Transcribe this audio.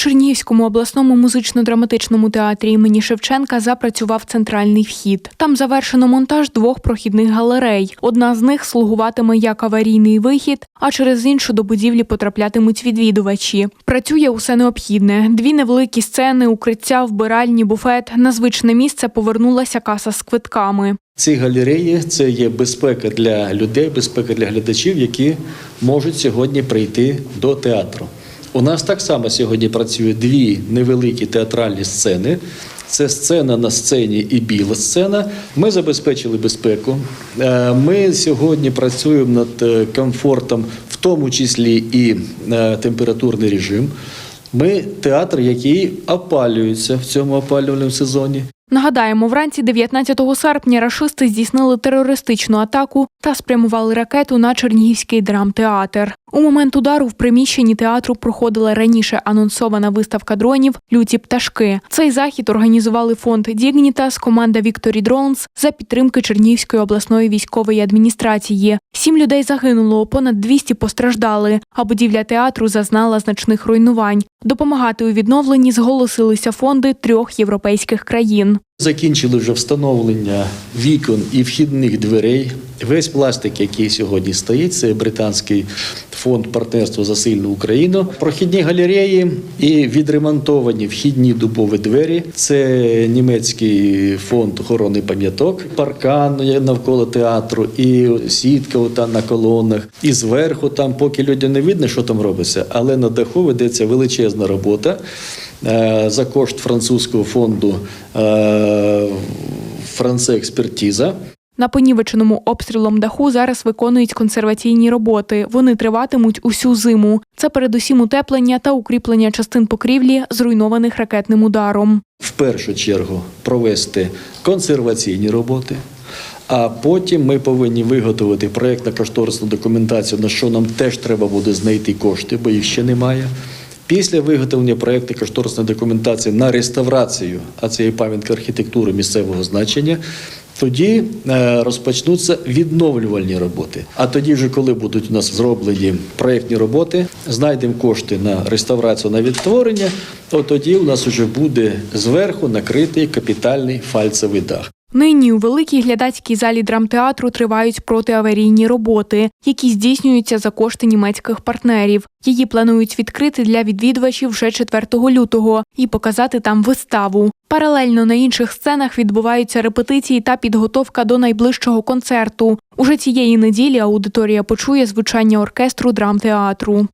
Чернігівському обласному музично-драматичному театрі імені Шевченка запрацював центральний вхід. Там завершено монтаж двох прохідних галерей. Одна з них слугуватиме як аварійний вихід, а через іншу до будівлі потраплятимуть відвідувачі. Працює усе необхідне: дві невеликі сцени, укриття, вбиральні, буфет. На звичне місце повернулася каса з квитками. Ці галереї це є безпека для людей, безпека для глядачів, які можуть сьогодні прийти до театру. У нас так само сьогодні працює дві невеликі театральні сцени. Це сцена на сцені і біла сцена. Ми забезпечили безпеку. Е, Ми сьогодні працюємо над е, комфортом, в тому числі і е, температурний режим. Ми театр, який опалюється в цьому опалювальному сезоні. Нагадаємо, вранці 19 серпня рашисти здійснили терористичну атаку та спрямували ракету на Чернігівський драмтеатр. У момент удару в приміщенні театру проходила раніше анонсована виставка дронів Люті пташки. Цей захід організували фонд Дігнітас, команда Вікторі Дронс за підтримки Чернігівської обласної військової адміністрації. Сім людей загинуло, понад 200 постраждали, а будівля театру зазнала значних руйнувань. Допомагати у відновленні зголосилися фонди трьох європейських країн. Закінчили вже встановлення вікон і вхідних дверей. Весь пластик, який сьогодні стоїть, це британський фонд партнерства за сильну Україну. Прохідні галереї і відремонтовані вхідні дубові двері. Це німецький фонд охорони пам'яток, паркан навколо театру, і сітка там на колонах. І зверху, там, поки людям не видно, що там робиться, але на даху ведеться величезна робота. Е, за кошт французького фонду е, На понівеченому обстрілом даху зараз виконують консерваційні роботи. Вони триватимуть усю зиму. Це передусім утеплення та укріплення частин покрівлі, зруйнованих ракетним ударом. В першу чергу провести консерваційні роботи. А потім ми повинні виготовити проєктно-кошторисну документацію, на що нам теж треба буде знайти кошти, бо їх ще немає. Після виготовлення проєкту кошторисної документації на реставрацію, а це є архітектури місцевого значення, тоді е, розпочнуться відновлювальні роботи. А тоді, вже коли будуть у нас зроблені проєктні роботи, знайдемо кошти на реставрацію на відтворення, то тоді у нас вже буде зверху накритий капітальний фальцевий дах. Нині у великій глядацькій залі драмтеатру тривають протиаварійні роботи, які здійснюються за кошти німецьких партнерів. Її планують відкрити для відвідувачів вже 4 лютого і показати там виставу. Паралельно на інших сценах відбуваються репетиції та підготовка до найближчого концерту. Уже цієї неділі аудиторія почує звучання оркестру драмтеатру.